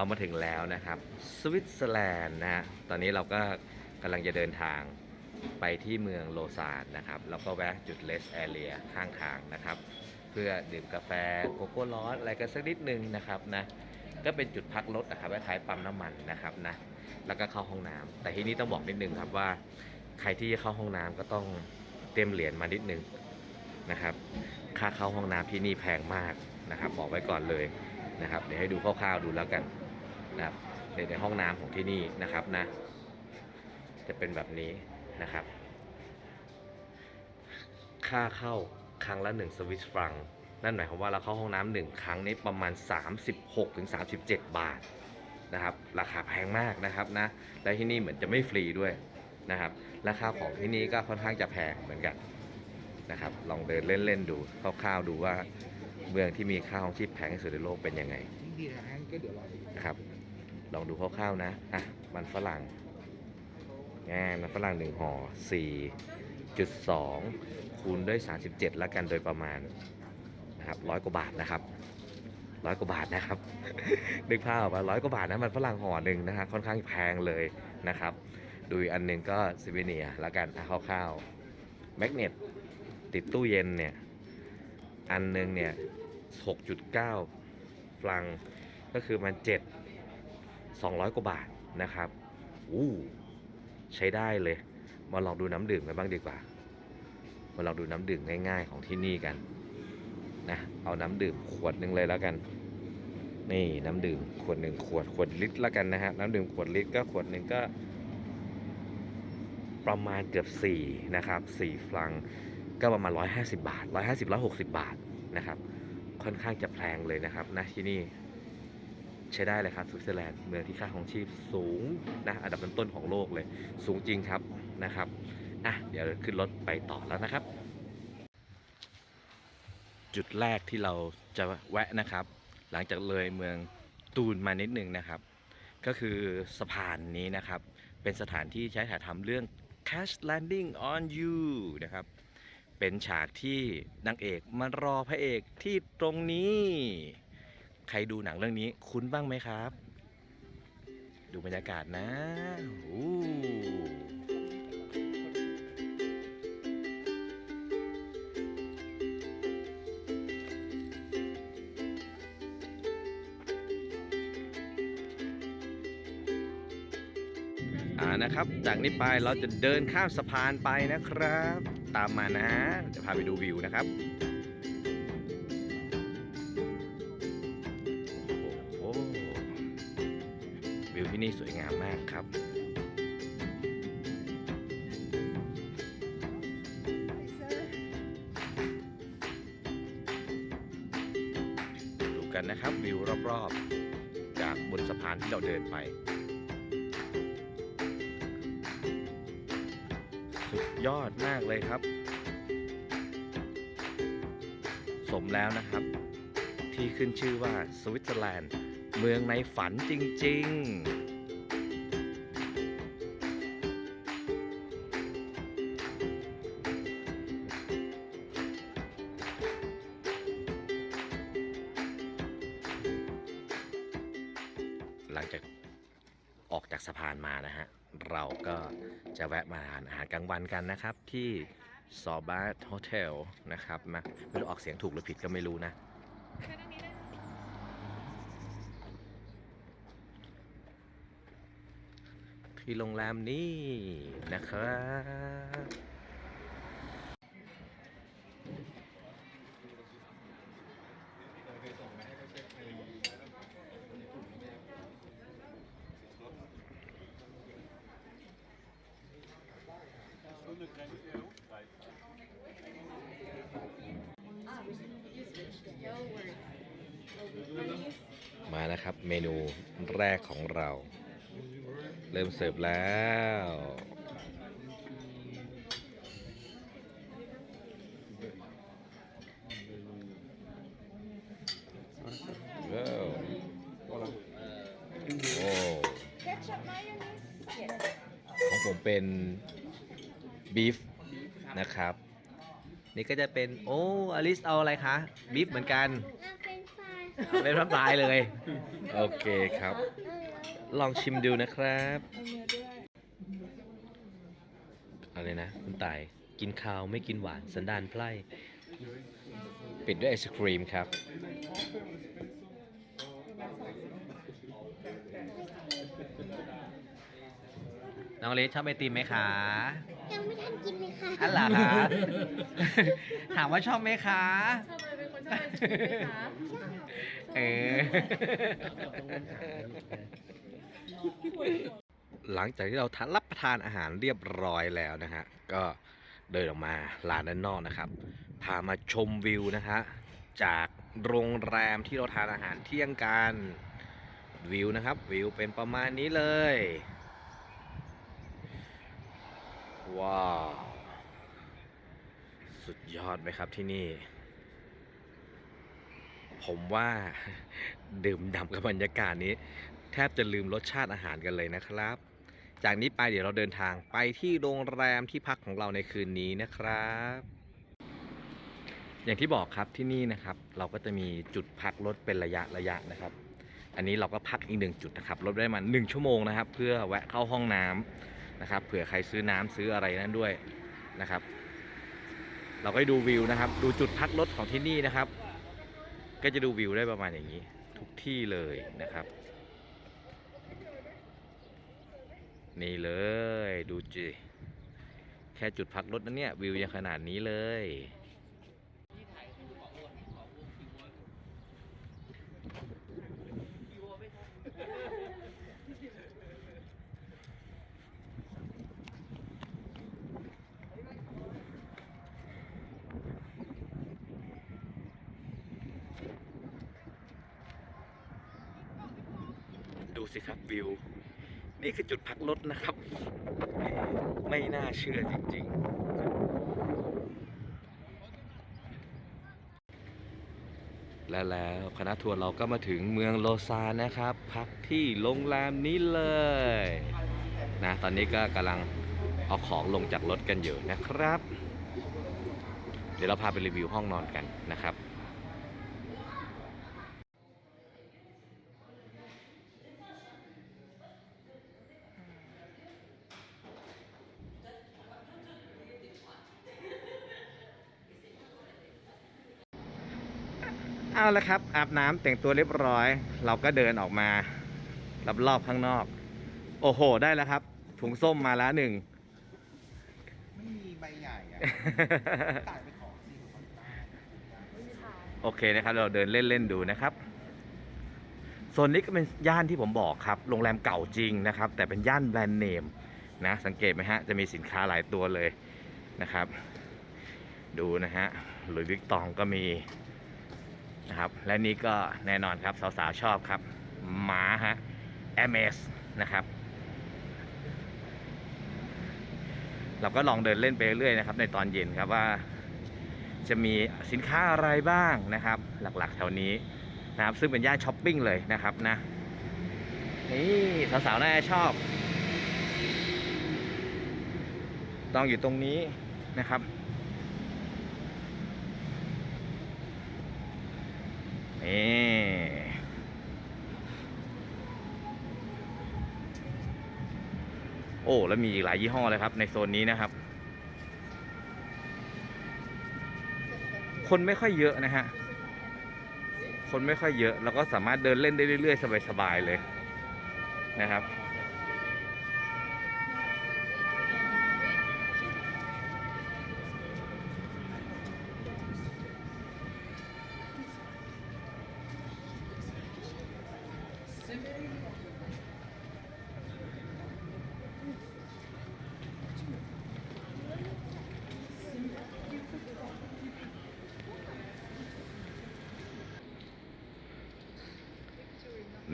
เรามาถึงแล้วนะครับ สวิตเซอร์แลนด์นะฮะตอนนี้เราก็กำลังจะเดินทางไปที่เมืองโลซานนะครับแล้วก็แวะจุดเลสแอเรียข้างทางนะครับ เพื่อดื่มกาแฟโกโก้ร้อนอะไรกันสักนิดนึงนะครับนะก็เป็นจุดพักรถนะครับคล้ายปั๊มน้ำมันนะครับนะแล้วก็เข้าห้องน้ำแต่ที่นี้ต้องบอกนิดนึงครับว่า ใครที่จะเข้าห้องน้ำก็ต้องเตรียมเหรียญมานิดนึงนะครับ ค่าเข้าห้องน้ำที่นี่แพงมากนะครับ บอกไว้ก่อนเลยนะครับ เดี๋ยวให้ดูคร่าวๆดูแล้วกัน นะครับในในห้องน้ำของที่นี่นะครับนะ จะเป็นแบบนี้นะครับ ค่าเข้าครั้งละ1สวิสฟรัง นั่นหมายความว่าเราเข้าห้องน้ำหนึ่งครั้งนี้ประมาณ 36-37ถึง37 บาทนะครับ ราคาแพงมากนะครับนะ และที่นี่เหมือนจะไม่ฟรีด้วยนะครับ ราคาของที่นี่ก็ค่อนข้างจะแพงเหมือนกันนะครับ ลองเดินเล่นๆดูคร่าวๆดูว่าเมืองที่มีค่าของชีพแพงที่สุดในโลกเป็นยังไงนะครับ ลองดูคร่าวๆนะอะมันฝรั่งงานมันฝรั่งหนึ่งห่อ4.2 คูณด้วย 37 แล้วกันโดยประมาณนะครับร้อยกว่าบาทนะครับร้อยกว่าบาทนะครับนึกภาพออกว่าร้อยกว่าบาทนะมันฝรั่งห่อหนึ่งนะฮะค่อนข้างแพงเลยนะครับ ดูอีกอันหนึ่งก็ซิเวเนียแล้วกันอะคร่าวๆแมกเนตติดตู้เย็นเนี่ยอันหนึ่งเนี่ย6.9ฟลังก็คือมันเจ็ด 200 กว่าบาทนะครับอู้ใช้ได้เลย มาลองดูน้ำดื่มกันบ้างดีกว่า มาลองดูน้ำดื่มง่ายๆของที่นี่กันนะเอาน้ำดื่มขวดหนึ่งเลยแล้วกัน นี่น้ำดื่มขวดหนึ่งขวดขวดลิตรแล้วกันนะฮะน้ำดื่มขวดลิตรก็ขวดหนึ่งก็ ประมาณเกือบ4นะครับ4ฟลังก็ประมาณ 150 บาท 150 160 บาทนะครับ ค่อนข้างจะแพงเลยนะครับนะที่นี่ ใช้ได้เลยครับสวิตเซอร์แลนด์เมืองที่ค่าของชีพสูงนะอันดับต้นๆของโลกเลย สูงจริงครับนะครับอะเดี๋ยวขึ้นรถไปต่อแล้วนะครับ จุดแรกที่เราจะแวะนะครับ หลังจากเลยเมืองตูนมานิดนึงนะครับ ก็คือสะพานนี้นะครับ เป็นสถานที่ใช้ถ่ายทำเรื่อง Cash Landing on You นะครับเป็นฉากที่นางเอกมารอพระเอกที่ตรงนี้ ใครดูหนังเรื่องนี้คุ้นบ้างไหมครับ ดูบรรยากาศนะอู้อ่านะครับจากนี้ไปเราจะเดินข้ามสะพานไปนะครับ ตามมานะจะพาไปดูวิวนะครับ ที่นี่สวยงามมากครับดูกันนะครับวิวรอบๆ จากบนสะพานที่เราเดินไป สุดยอดมากเลยครับ สมแล้วนะครับ ที่ขึ้นชื่อว่าสวิตเซอร์แลนด์เมืองในฝันจริง ๆ จากสะพานมานะฮะ เราก็จะแวะมาทานอาหารกลางวันกันนะครับ ที่ซอบาร์โฮเทลนะครับนะไม่รู้ออกเสียงถูกหรือผิดก็ไม่รู้นะที่โรงแรมนี้นะครับ นะครับ เมนูแรกของเรา เริ่มเสิร์ฟแล้วว้าวโอ้ Ketchup mayonnaise? Yes. ของผมเป็นบีฟนะครับ นี่ก็จะเป็น โอ้อลิสเอาอะไรคะบีฟเหมือนกัน No French fries. เล่นน้ำลายเลย โอเคครับ ลองชิมดูนะครับเอาเนื้อด้วยอะไรนะ คุณตายกินข้าวไม่กินหวาน สันดานไพร่ปิดด้วยไอศครีมครับ น้องเลสชอบไอติมไหมคะ ยังไม่ทันกินเลยค่ะอันหล่ะคะ ถามว่าชอบไหมคะชอบเลยเป็นคนชอบไอศกรีมไหมคะ เออ หลังจากที่เราทานรับประทานอาหารเรียบร้อยแล้วนะฮะ ก็เดินออกมาลานด้านนอกนะครับ พามาชมวิวนะฮะ จากโรงแรมที่เราทานอาหารเที่ยงกันวิวนะครับ วิวเป็นประมาณนี้เลย ว้าว สุดยอดไหมครับที่นี่ ผมว่าดื่มด่ำกับบรรยากาศนี้ แทบจะลืมรสชาติอาหารกันเลยนะครับ จากนี้ไปเดี๋ยวเราเดินทางไปที่โรงแรมที่พักของเราในคืนนี้นะครับ อย่างที่บอกครับที่นี่นะครับ เราก็จะมีจุดพักรถเป็นระยะระยะนะครับ อันนี้เราก็พักอีกหนึ่งจุดนะครับรถได้มาหนึ่งชั่วโมงนะครับ เพื่อแวะเข้าห้องน้ำนะครับเผื่อใครซื้อน้ำซื้ออะไรนั้นด้วยนะครับ เราก็ดูวิวนะครับ ดูจุดพักรถของที่นี่นะครับ ก็จะดูวิวได้ประมาณอย่างนี้ ทุกที่เลยนะครับ นี่เลยดูจีแค่จุดพักรถนั้นเนี่ยวิวยังขนาดนี้เลย ดู สิครับวิว นี่คือจุดพักรถนะครับ ไม่น่าเชื่อจริง ๆ และแล้วคณะทัวร์เราก็มาถึงเมืองโลซานนะครับ พักที่โรงแรมนี้เลยนะตอนนี้ก็กำลังเอาของลงจากรถกันอยู่นะครับ เดี๋ยวเราพาไปรีวิวห้องนอนกันนะครับ เอาละครับ อาบน้ำแต่งตัวเรียบร้อย เราก็เดินออกมารอบๆข้างนอก โอ้โห ได้แล้วครับ ถุงส้มมาแล้วหนึ่งไม่มีใบใหญ่อะตายไปขอสิของบ้านโอเคนะครับ เราเดินเล่นๆดูนะครับโซนนี้ก็เป็นย่านที่ผมบอกครับ โรงแรมเก่าจริงนะครับ แต่เป็นย่านแบรนด์เนมนะ สังเกตไหมฮะ จะมีสินค้าหลายตัวเลยนะครับ ดูนะฮะหรือวิกตองก็มี นะครับ และนี่ก็แน่นอนครับ สาวๆ ชอบครับหมาฮะ MS นะครับ เราก็ลองเดินเล่นไปเรื่อยๆนะครับ ในตอนเย็นครับว่า จะมีสินค้าอะไรบ้างนะครับ หลักๆ แถวนี้นะครับ ซึ่งเป็นย่านช้อปปิ้งเลยนะครับนะนี่สาวๆน่าจะชอบ ต้องอยู่ตรงนี้นะครับ นี่โอ้แล้วมีอีกหลายยี่ห้อเลยครับ ในโซนนี้นะครับ คนไม่ค่อยเยอะนะฮะคนไม่ค่อยเยอะ แล้วก็สามารถเดินเล่นได้เรื่อยๆ สบายๆเลยนะครับ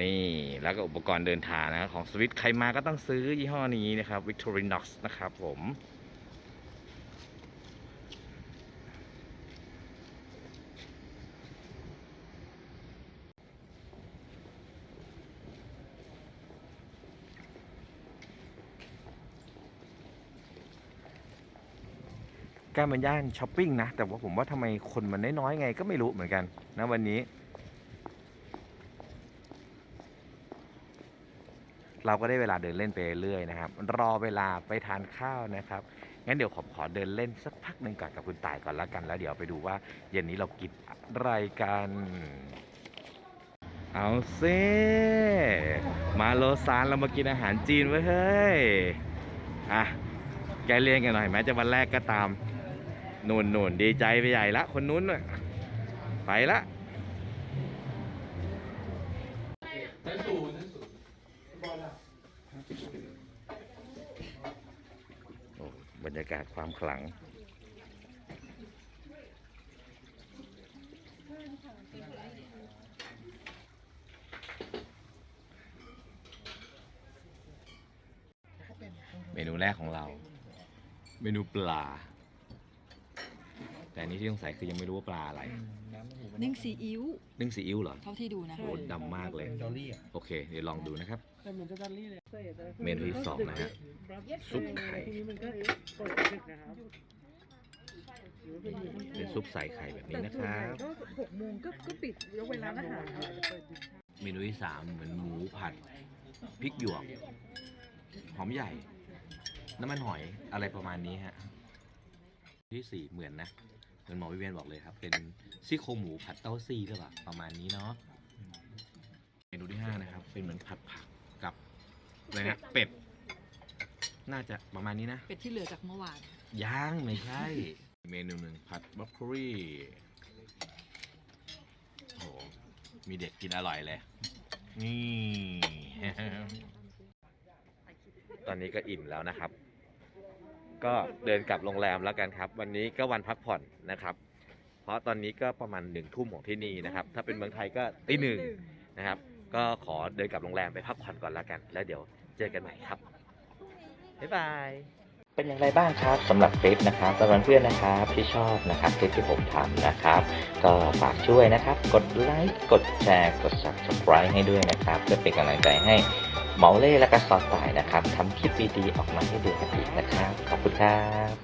นี่แล้วก็อุปกรณ์เดินทางนะครับของสวิตใครมาก็ต้องซื้อยี่ห้อนี้นะครับ Victorinox นะครับผมก็มันย่านช้อปปิ้งนะ แต่ว่าผมว่าทำไมคนมันน้อยๆไงก็ไม่รู้เหมือนกันนะวันนี้ เราก็ได้เวลาเดินเล่นไปเรื่อยนะครับ รอเวลาไปทานข้าวนะครับ งั้นเดี๋ยวผมขอเดินเล่นสักพักหนึ่งก่อนกับคุณต่ายก่อนละกัน แล้วเดี๋ยวไปดูว่าเย็นนี้เรากินอะไรกัน เอาเซมาโลซานเรามากินอาหารจีนไว้ยเฮ้ย อะแกเรียนกันหน่อยแม้จะวันแรกก็ตามนุ่นนุ่นดีใจไปใหญ่ละคนนู้นน่ะไปละโอ้บรรยากาศความขลัง เมนูแรกของเรา เมนูปลา แต่อันนี้ที่สงสัยคือยังไม่รู้ว่าปลาอะไร นึ่งซีอิ๊วนึ่งซีอิ๊วเหรอ เท่าที่ดูนะโอ้ดำมากเลย ดอลลี่อะ โอเค เดี๋ยวลองดูนะครับแต่ เหมือนจะดันลี่เลยเมนูที่สองนะฮะซุปไข่ทีนี้มันก็กดดึกนะครับเป็นซุปใส่ไข่แบบนี้นะครับก็หกโมงก็ก็ปิดยกเว้นร้านอาหารอาจจะเปิดดึกเมนูที่สามเหมือนหมูผัดพริกหยวก หอมใหญ่ น้ำมันหอยอะไรประมาณนี้ฮะที่สี่เหมือนนะเหมือนหมอวิเวียนบอกเลยครับ เป็นซี่โครงหมูผัดเต้าซี่หรือเปล่าประมาณนี้เนาะเมนูที่ห้านะครับ เป็นเหมือนผัดผัก กับอะไรนะเป็ด น่าจะประมาณนี้นะ เป็ดที่เหลือจากเมื่อวาน ย่างไม่ใช่ เมนูหนึ่งผัดบรอกโคลีโอ้โห มีเด็กกินอร่อยเลย นี่ ตอนนี้ก็อิ่มแล้วนะครับ ก็เดินกลับโรงแรมแล้วกันครับ วันนี้ก็วันพักผ่อนนะครับ เพราะตอนนี้ก็ประมาณหนึ่งทุ่มของที่นี่นะครับ ถ้าเป็นเมืองไทยก็ตีหนึ่งนะครับ ก็ขอเดินกลับโรงแรมไปพักผ่อนก่อนแล้วกัน แล้วเดี๋ยวเจอกันใหม่ครับ บ๊ายบาย เป็นอย่างไรบ้างครับสำหรับคลิปนะครับสำหรับเพื่อนนะครับที่ชอบนะครับคลิปที่ผมทำนะครับ ก็ฝากช่วยนะครับ กดไลค์กดแชร์กด subscribe ให้ด้วยนะครับเพื่อเป็นกำลังใจให้เมาเล่และก็ซอสต่ายนะครับทำคลิปดีๆออกมาให้ดูกันอีกนะครับ ขอบคุณครับ